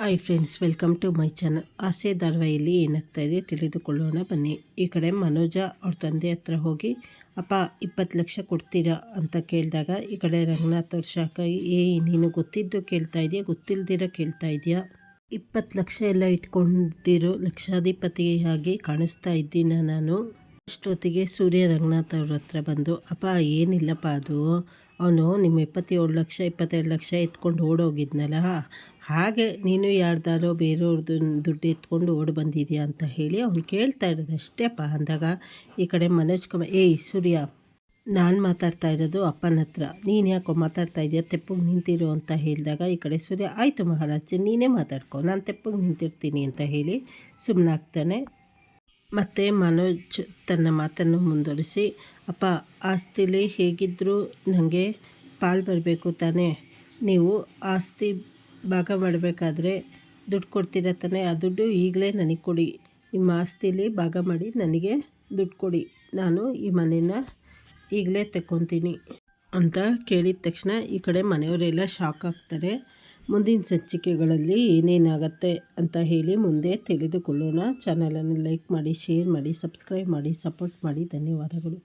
Hi friends welcome to my channel ಆಸೆ ಧಾರಾವಾಹಿಯಲ್ಲಿ ಏನಾಗ್ತಾ ಇದೆ ತಿಳಿದುಕೊಳ್ಳೋಣ. ಬನ್ನಿ, ಈ ಕಡೆ ಮನೋಜ ಅವ್ರ ತಂದೆ ಹತ್ರ ಹೋಗಿ, ಅಪ್ಪ, ಇಪ್ಪತ್ತು ಲಕ್ಷ ಕೊಡ್ತೀರಾ? ಅಂತ ಕೇಳಿದಾಗ, ಈ ಕಡೆ ರಂಗನಾಥ್ ಅವ್ರ ಶಾಖ ಏ, ನೀನು ಗೊತ್ತಿದ್ದು ಕೇಳ್ತಾ ಇದೆಯಾ? ಗೊತ್ತಿಲ್ದಿರ ಕೇಳ್ತಾ ಇದೆಯಾ? ಇಪ್ಪತ್ತು ಲಕ್ಷ ಎಲ್ಲ ಇಟ್ಕೊಂಡಿರೋ ಲಕ್ಷಾಧಿಪತಿಯಾಗಿ ಕಾಣಿಸ್ತಾ ಇದ್ದೀನ ನಾನು. ಅಷ್ಟೊತ್ತಿಗೆ ಸೂರ್ಯ ರಂಗನಾಥ್ ಅವ್ರ ಹತ್ರ ಬಂದು, ಅಪ್ಪ, ಏನಿಲ್ಲಪ್ಪ ಅದು? ಅವನು ನಿಮ್ಮ ಇಪ್ಪತ್ತೇಳು ಲಕ್ಷ, ಇಪ್ಪತ್ತೆರಡು ಲಕ್ಷ ಎತ್ಕೊಂಡು ಓಡೋಗಿದ್ನಲ್ಲ? ಹಾಗೆ ನೀನು ಯಾರ್ದಾರೋ ಬೇರೆಯವ್ರದ್ದು ದುಡ್ಡು ಎತ್ಕೊಂಡು ಓಡಿ ಬಂದಿದ್ಯಾ ಅಂತ ಹೇಳಿ ಅವ್ನು ಕೇಳ್ತಾ ಇರೋದು ಅಷ್ಟೇಪ್ಪ ಅಂದಾಗ ಈ ಕಡೆ ಮನೋಜ್ ಕುಮಾರ್ ಏಯ್ ಸೂರ್ಯ, ನಾನು ಮಾತಾಡ್ತಾ ಇರೋದು ಅಪ್ಪನ ಹತ್ರ. ನೀನು ಯಾಕೋ ಮಾತಾಡ್ತಾ ಇದೆಯಾ? ತೆಪ್ಪಗೆ ನಿಂತಿರು ಅಂತ ಹೇಳಿದಾಗ ಈ ಕಡೆ ಸೂರ್ಯ, ಆಯಿತು ಮಹಾರಾಜ, ನೀನೇ ಮಾತಾಡ್ಕೊ. ನಾನು ತೆಪ್ಪಗೆ ನಿಂತಿರ್ತೀನಿ ಅಂತ ಹೇಳಿ ಸುಮ್ಮನಾಗ್ತಾನೆ ಮತ್ತು ಮನೋಜ್ ತನ್ನ ಮಾತನ್ನು ಮುಂದುವರಿಸಿ, ಅಪ್ಪ, ಆಸ್ತಿಲಿ ಹೇಗಿದ್ದರೂ ನನಗೆ ಪಾಲು ಬರಬೇಕು ತಾನೇ? ನೀವು ಆಸ್ತಿ ಭಾಗ ಮಾಡಬೇಕಾದ್ರೆ ದುಡ್ಡು ಕೊಡ್ತೀರ ತಾನೇ? ಆ ದುಡ್ಡು ಈಗಲೇ ನನಗೆ ಕೊಡಿ. ನಿಮ್ಮ ಆಸ್ತಿಲಿ ಭಾಗ ಮಾಡಿ ನನಗೆ ದುಡ್ಡು ಕೊಡಿ. ನಾನು ಈ ಮನೇನ ಈಗಲೇ ತಗೊತೀನಿ ಅಂತ ಕೇಳಿದ ತಕ್ಷಣ ಈ ಕಡೆ ಮನೆಯವರೆಲ್ಲ ಶಾಕ್ ಆಗ್ತಾರೆ. ಮುಂದಿನ ಸಂಚಿಕೆಗಳಲ್ಲಿ ಏನೇನಾಗತ್ತೆ ಅಂತ ಹೇಳಿ ಮುಂದೆ ತಿಳಿದುಕೊಳ್ಳೋಣ. ಚಾನಲನ್ನು ಲೈಕ್ ಮಾಡಿ ಶೇರ್ ಮಾಡಿ ಸಬ್ಸ್ಕ್ರೈಬ್ ಮಾಡಿ ಸಪೋರ್ಟ್ ಮಾಡಿ. ಧನ್ಯವಾದಗಳು.